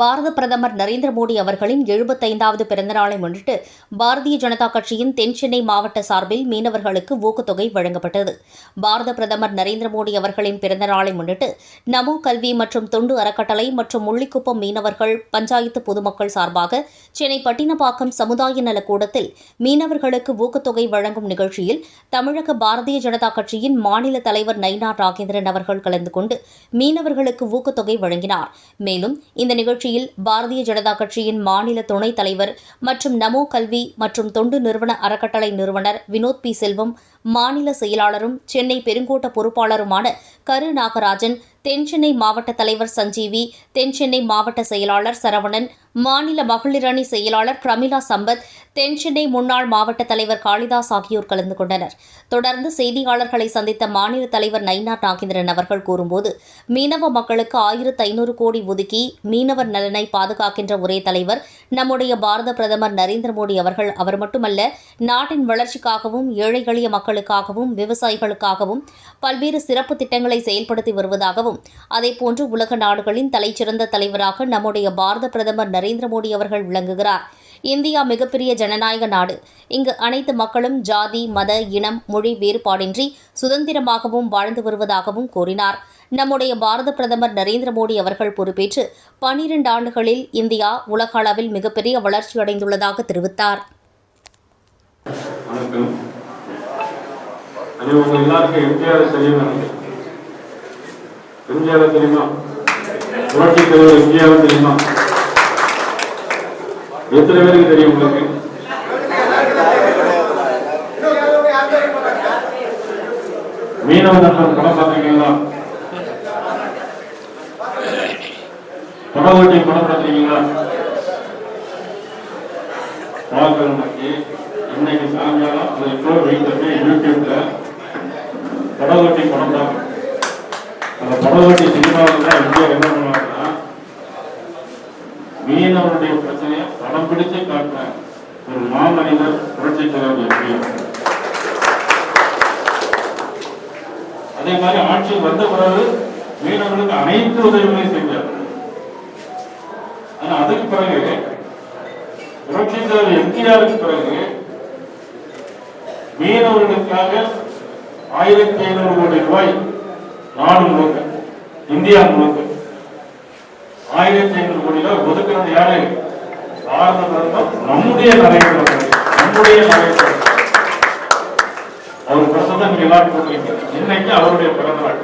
பாரத பிரதமர் நரேந்திர மோடி அவர்களின் எழுபத்தைந்தாவது பிறந்தநாளை முன்னிட்டு பாரதிய ஜனதா கட்சியின் தென் சென்னை மாவட்ட சார்பில் மீனவர்களுக்கு ஊக்கத்தொகை வழங்கப்பட்டது. பாரத பிரதமர் நரேந்திர மோடி அவர்களின் பிறந்தநாளை முன்னிட்டு நமோ கல்வி மற்றும் தொண்டு அறக்கட்டளை மற்றும் முள்ளிக்குப்பம் மீனவர்கள் பஞ்சாயத்து பொதுமக்கள் சார்பாக சென்னை பட்டினப்பாக்கம் சமுதாய நலக்கூடத்தில் மீனவர்களுக்கு ஊக்கத்தொகை வழங்கும் நிகழ்ச்சியில் தமிழக பாரதிய ஜனதா கட்சியின் மாநில தலைவர் நயினா ராகேந்திரன் அவர்கள் கலந்து கொண்டு மீனவர்களுக்கு ஊக்கத்தொகை வழங்கினார். மேலும் இந்த நிகழ்ச்சி நிகழ்ச்சியில் பாரதிய ஜனதா கட்சியின் மாநில துணைத் தலைவர் மற்றும் நமோ கல்வி மற்றும் தொண்டு நிறுவன அறக்கட்டளை நிறுவனர் வினோத் பி செல்வம் மாநில செயலாளரும் சென்னை பெருங்கோட்ட பொறுப்பாளருமான கரு நாகராஜன் தென்சென்னை மாவட்ட தலைவர் சஞ்சீவி தென் சென்னை மாவட்ட செயலாளர் சரவணன் மாநில மகளிர் அணி செயலாளர் பிரமிளா சம்பத் தென்சென்னை முன்னாள் மாவட்ட தலைவர் காளிதாஸ் ஆகியோர் கலந்து கொண்டனர். தொடர்ந்து செய்தியாளர்களை சந்தித்த மாநில தலைவர் நைனா நாகேந்திரன் அவர்கள் கூறும்போது மீனவ மக்களுக்கு ஆயிரத்து ஐநூறு கோடி ஒதுக்கி மீனவர் நலனை பாதுகாக்கின்ற ஒரே தலைவர் நம்முடைய பாரத பிரதமர் நரேந்திர மோடி அவர்கள். அவர் மட்டுமல்ல நாட்டின் வளர்ச்சிக்காகவும் ஏழை எளிய மக்களுக்காகவும் விவசாயிகளுக்காகவும் பல்வேறு சிறப்பு திட்டங்களை செயல்படுத்தி வருவதாகவும் அதேபோன்று உலக நாடுகளின் தலைச்சிறந்த தலைவராக நம்முடைய பாரத பிரதமர் நரேந்திர மோடி அவர்கள் விளங்குகிறார். இந்தியா மிகப்பெரிய ஜனநாயக நாடு. இங்கு அனைத்து மக்களும் ஜாதி மத இனம் மொழி வேறுபாடின்றி சுதந்திரமாகவும் வாழ்ந்து வருவதாகவும் கூறினார். நம்முடைய பாரத பிரதமர் நரேந்திர மோடி அவர்கள் பொறுப்பேற்று பனிரெண்டு ஆண்டுகளில் இந்தியா உலக அளவில் மிகப்பெரிய வளர்ச்சியடைந்துள்ளதாக தெரிவித்தார். அது உங்க எல்லாருக்கும் எம்ஜிஆர் தெரியும்? எம்ஜிஆர் தெரியுமா? புரட்சி தலைவர் எம்ஜிஆர் தெரியுமா? எத்தனை பேருக்கு தெரியும் உங்களுக்கு? மீனவ நண்பர் படம் பார்த்தீங்களா படம் ஓட்டி படம் பார்த்தீங்களா பார்க்கணும்னாக்கி இன்னைக்கு சாயங்காலம் அது எப்போ? வீட்டில் யூடியூப்ல படகோட்டி படம் தான் அந்த படகோட்டி சினிமாவில் தான் இந்தியா என்ன பண்ணுவாங்கன்னா மீனவருடைய பிரச்சனையை படம் பிடிச்சு காட்டுறேன் ஒரு மாமனிதர் புரட்சி தலைவர் எப்படி அதே மாதிரி ஆட்சி வந்த பிறகு மீனவர்களுக்கு அனைத்து உதவிகளையும் செஞ்சார். ஆனா அதுக்கு பிறகு புரட்சி தலைவர் எம்ஜிஆருக்கு பிறகு மீனவர்களுக்காக ஆயிரத்தி ஐநூறு கோடி ரூபாய் நாடு முழுக்க இந்தியா முழுக்க. ஆயிரத்தி ஐநூறு கோடி ரூபாய் ஒதுக்குறது யாரு? பாரத பிரதமர் நம்முடைய நரேந்திர நம்முடைய நரேந்திர அவர் பிறந்ததான் நீங்க எல்லாரும் போட்டுருக்கீங்க. இன்னைக்கு அவருடைய பிறந்த நாள்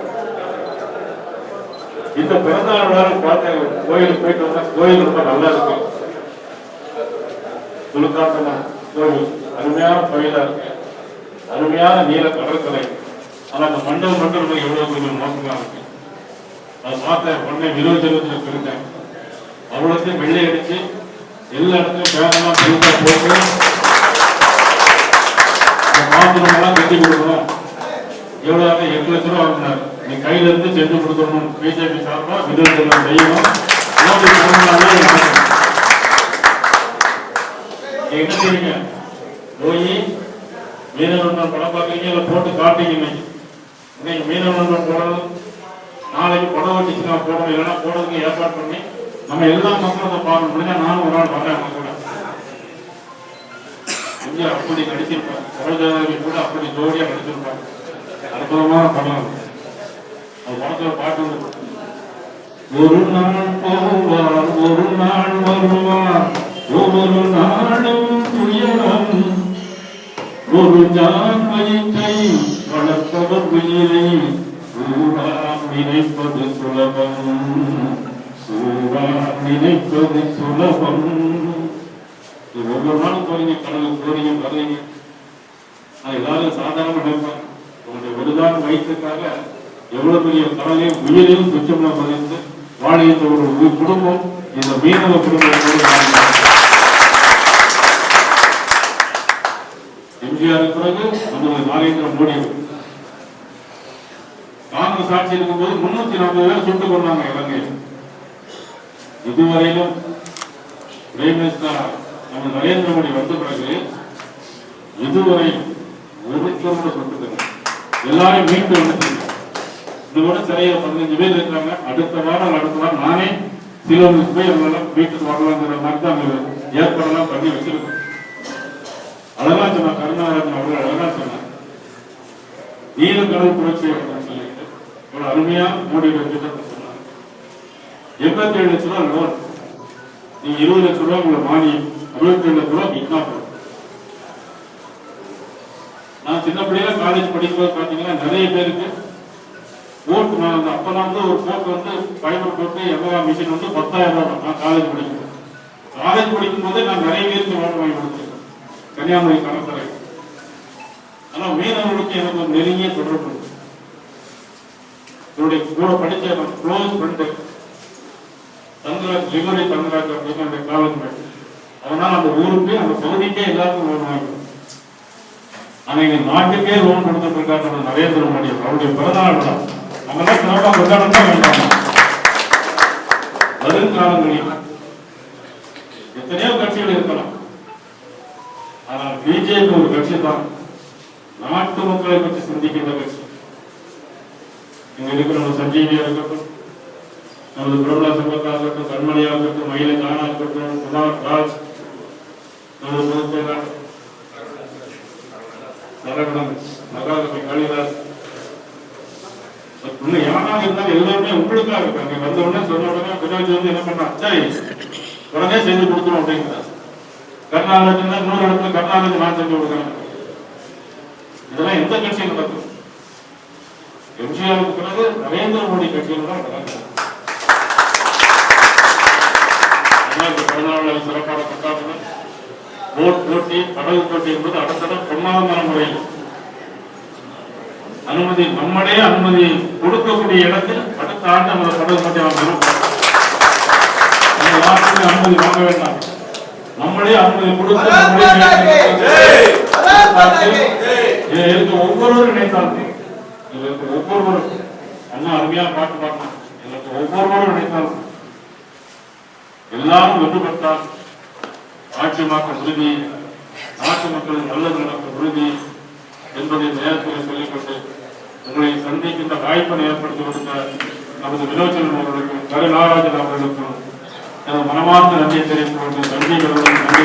இந்த பிறந்த நாள் வேற பார்த்து கோயிலுக்கு போயிட்டு வந்தா கோயில் ரொம்ப நல்லா இருக்கும் துலுக்காத்தம்மன் கோயில் அருமையான கோயிலா இருக்கு. அருமையான நீல கடற்கரை. ஆனால் அந்த மண்டபம் மட்டும் ரொம்ப எவ்வளோ கொஞ்சம் மோசமாக இருக்கு. அது பார்த்தேன் உடனே விரோஜனத்தில் இருந்தேன் அவ்வளோத்தையும் வெள்ளை அடித்து எல்லா இடத்துலையும் பேரெல்லாம் புதுசா போட்டு மாத்திரமெல்லாம் கட்டி கொடுக்கணும். எவ்வளவு எட்டு லட்ச ரூபா வாங்கினார். நீ கையில இருந்து செஞ்சு கொடுக்கணும் பிஜேபி சார்பாக விரோஜனம் செய்யணும் மோடி பிறந்தநாளே என்ன செய்யுங்க போய் மீனவர்கள் படம் பார்க்குறீங்க இல்லை போட்டு காட்டுறீங்க இன்னைக்கு இன்னைக்கு மீனவர்கள் போடுறது நாளைக்கு படம் ஓட்டிச்சுனா போடணும் இல்லைன்னா போடுறதுக்கு ஏற்பாடு பண்ணி நம்ம எல்லா மக்களும் அதை பார்க்கணும். முடிஞ்சா நானும் ஒரு நாள் வரேன் அவங்க கூட. இங்கே அப்படி நடிச்சிருப்பாங்க. சரோஜாதேவி கூட அப்படி ஜோடியா நடிச்சிருப்பாங்க. அற்புதமான படம் அது. அது படத்துல பாட்டு வந்து ஒரு நாள் போவார் ஒரு நாள் வருவார் ஒவ்வொரு நாளும் துயரம் ஒரு ஜான்மையை வளர்ப்பவர் சூடாம் நினைப்பது சுலபம் சூடாம் நினைப்பது சுலபம் ஒவ்வொரு நாளும் போறீங்க கடலுக்கு போறீங்க வர்றீங்க அது எல்லாரும் சாதாரண நினைப்பேன் உங்களுடைய ஒருதான் வயிற்றுக்காக எவ்வளவு பெரிய கடலையும் உயிரையும் துச்சம்ல பதிந்து வாழ்கின்ற ஒரு உ- குடும்பம் இந்த மீனவ குடும்பத்தோடு எம்ஜிஆருக்கு பிறகு நமது நரேந்திர மோடி காங்கிரஸ் ஆட்சி இருக்கும்போது முன்னூத்தி நாற்பது பேர் சுட்டு கொண்டாங்க இலங்கையில். இதுவரையிலும் பிரைம் மினிஸ்டர் நம்ம நரேந்திர மோடி வந்த பிறகு இதுவரை ஒருத்தரோட கூட எல்லாரும் மீண்டு வந்துட்டாங்க இதோட சிறைய பதினஞ்சு பேர் இருக்காங்க. அடுத்த வாரம் அடுத்த வாரம் நானே சிலவங்களுக்கு போய் அவங்களாம் வீட்டுக்கு வரலாங்கிற மாதிரி தான் அங்க ஏற்பாடெல்லாம் பண்ணி வச்சிருக்கோம். அழகா சொன்ன கருணாகரன் அவர்கள் அழகா சொன்னார். நீல கடல் புரட்சி அருமையா மோடி சொன்னாங்க. எண்பத்தி ஏழு லட்ச ரூபா லோன் நீங்க இருபது லட்ச ரூபா உங்களை மானியம் அறுபத்தி ஏழு லட்ச ரூபா கிட்னா நான் சின்ன பிள்ளையில காலேஜ் படிக்கும்போது பாத்தீங்கன்னா நிறைய பேருக்கு போட் நான் அந்த அப்பெல்லாம் வந்து ஒரு போட் வந்து ஃபைபர் போட்டு எவ்வளோ மிஷின் வந்து பத்தாயிரம் ரூபாய் நான் காலேஜ் படிக்கும்போது. காலேஜ் படிக்கும் போதே நான் நிறைய பேருக்கு லோன் வாங்கி கொடுத்துருக்கேன் கன்னியாகுமரி கடற்கரை ஆனா மீனவர்களுக்கு எனக்கு ஒரு நெருங்கிய தொடர்பு என்னுடைய கூட படிச்ச க்ளோஸ் ஃப்ரெண்டு தங்கராஜ் ஜிமரி தங்கராஜ் அப்படின்னு அந்த காலேஜ் மேட் அதனால அந்த ஊருக்கு அந்த பகுதிக்கே எல்லாருக்கும் லோன் வாங்கி ஆனால் எங்கள் நாட்டுக்கே லோன் கொடுத்துட்டு இருக்காரு நரேந்திர மோடி அவருடைய பிறந்தநாள் விழா. நம்ம தான் சிறப்பாக கொண்டாடம் தான் வேண்டாம். வருங்காலங்களில் எத்தனையோ கட்சிகள் இருக்கலாம். ஆனால் பிஜேபி ஒரு கட்சி தான். நாட்டு மக்களை பற்றி சிந்திக்கின்ற கட்சி. இங்க இருக்கிற நம்ம சஞ்சீவியா இருக்கட்டும் நமது பிரபல சம்பத்தா இருக்கட்டும் கண்மணியா இருக்கட்டும் மயிலை தானா இருக்கட்டும் குமார் ராஜ் நமது பொதுச் செயலாளர் சரவணன் மகாகவி காளிதாஸ். இன்னும் யாராக இருந்தாலும் எல்லாருமே உங்களுக்காக இருக்காங்க. வந்த உடனே சொன்ன உடனே வினோஜ் வந்து என்ன பண்ணா சரி உடனே செஞ்சு கொடுத்துரும் அப்படிங்கிறார். கர்நாடகா நூறு இடத்துல கர்நாடகா நான் செஞ்சு கொடுக்குறேன் இதெல்லாம் எந்த கட்சியும் நடக்கும். எம்ஜிஆருக்கு பிறகு நரேந்திர மோடி கட்சியில் தான் ரெண்டாயிரத்தி பதினாலில் சிறப்பான கொண்டாடுதல் போட் போட்டி படகு போட்டி என்பது அடுத்தட பொன்னாதமான முறையில் அனுமதி நம்மளே அனுமதி கொடுக்கக்கூடிய இடத்தில் அடுத்த ஆண்டு நம்ம படகு போட்டி யாருக்குமே அனுமதி வாங்க வேண்டாம். நம்மளே அனுமதி இருக்க ஒவ்வொருவரும் நினைத்தாலும் எங்களுக்கு ஒவ்வொருவரும் அண்ணா அருமையா பாட்டு பாடணும். எங்களுக்கு ஒவ்வொருவரும் நினைத்தாலும் எல்லாரும் ஒன்றுபட்டால் ஆட்சி மாற்ற உறுதி நாட்டு மக்களின் நல்லது நடக்க உறுதி என்பதை நேரத்தில் சொல்லிக்கொண்டு உங்களை சந்திக்கின்ற வாய்ப்பை ஏற்படுத்தி கொடுத்த நமது வினோச்சன் அவர்களுக்கும் கரு நாராஜன் அவர்களுக்கும் எனது மனமார்ந்த நன்றியை தெரிவித்துக் கொண்டு நன்றி நன்றி